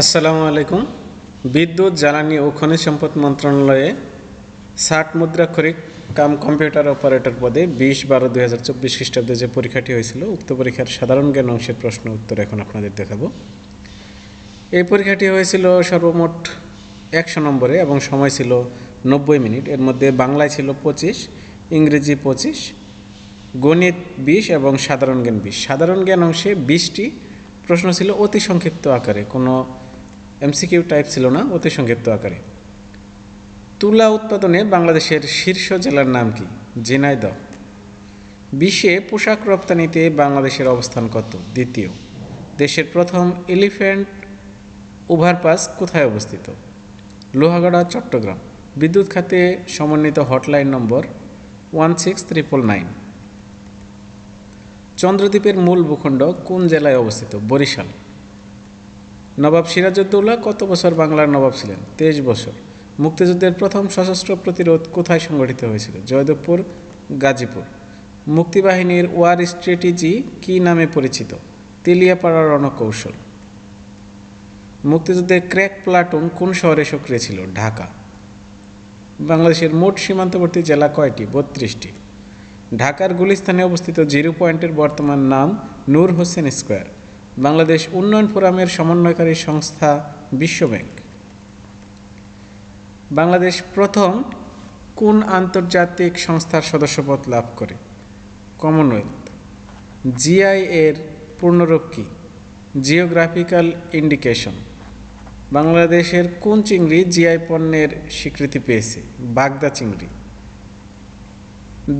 আসসালামু আলাইকুম। বিদ্যুৎ, জ্বালানি ও খনিজ সম্পদ মন্ত্রণালয়ে ষাট মুদ্রাক্ষরিক কাম কম্পিউটার অপারেটর পদে বিশ বারো দুই হাজার চব্বিশ খ্রিস্টাব্দে যে পরীক্ষাটি হয়েছিল, উক্ত পরীক্ষার সাধারণ জ্ঞান অংশের প্রশ্ন উত্তর এখন আপনাদের দেখাবো। এই পরীক্ষাটি হয়েছিল সর্বমোট একশো নম্বরে এবং সময় ছিল নব্বই মিনিট। এর মধ্যে বাংলায় ছিল পঁচিশ, ইংরেজি পঁচিশ, গণিত বিশ এবং সাধারণ জ্ঞান বিশ। সাধারণ জ্ঞান অংশে বিশটি প্রশ্ন ছিল অতি সংক্ষিপ্ত আকারে। কোনো এমসিকিউ টাইপ ছিল না, অতি সংক্ষিপ্ত আকারে। তুলা উৎপাদনে বাংলাদেশের শীর্ষ জেলার নাম কি? ঝিনাইদহ। বিশ্বে পোশাক রপ্তানিতে বাংলাদেশের অবস্থান কত? দ্বিতীয়। দেশের প্রথম এলিফ্যান্ট ওভারপাস কোথায় অবস্থিত? লোহাগড়া, চট্টগ্রাম। বিদ্যুৎ খাতে সমন্বিত হটলাইন নম্বর ওয়ান সিক্স ত্রিপল নাইন। চন্দ্রদ্বীপের মূল ভূখণ্ড কোন জেলায় অবস্থিত? বরিশাল। নবাব সিরাজউদ্দৌলা কত বছর বাংলার নবাব ছিলেন? তেইশ বছর। মুক্তিযুদ্ধের প্রথম সশস্ত্র প্রতিরোধ কোথায় সংগঠিত হয়েছিল? জয়দেবপুর, গাজীপুর। মুক্তিবাহিনীর ওয়ার স্ট্র্যাটেজি কী নামে পরিচিত? তেলিয়াপাড়া রণকৌশল। মুক্তিযুদ্ধে ক্র্যাক প্লাটুন কোন শহরে সক্রিয় ছিল? ঢাকা। বাংলাদেশের মোট সীমান্তবর্তী জেলা কয়টি? বত্রিশটি। ঢাকার গুলিস্তানে অবস্থিত জিরো পয়েন্টের বর্তমান নাম নূর হোসেন স্কোয়ার। বাংলাদেশ উন্নয়ন ফোরামের সমন্বয়কারী সংস্থা বিশ্বব্যাংক। বাংলাদেশ প্রথম কোন আন্তর্জাতিক সংস্থার সদস্যপদ লাভ করে? কমনওয়েলথ জিআই এর পূর্ণরূপ কী জিওগ্রাফিক্যাল ইন্ডিকেশন বাংলাদেশের কোন চিংড়ি জিআই পণ্যের স্বীকৃতি পেয়েছে? বাগদা চিংড়ি।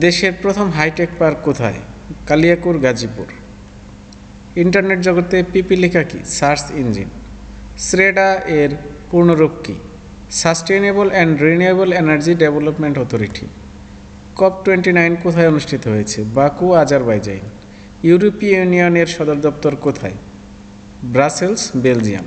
দেশের প্রথম হাইটেক পার্ক কোথায়? কালিয়াকুর গাজীপুর। ইন্টারনেট জগতে পিপিলিকা কি? Search engine. স্রেডা এর পূর্ণরূপ কি? Sustainable and renewable energy development authority. COP twenty nine কোথায় অনুষ্ঠিত হয়েছে? বাকু আজারবাইজাইন ইউরোপীয় ইউনিয়নের সদর দপ্তর কোথায়? Brussels, Belgium.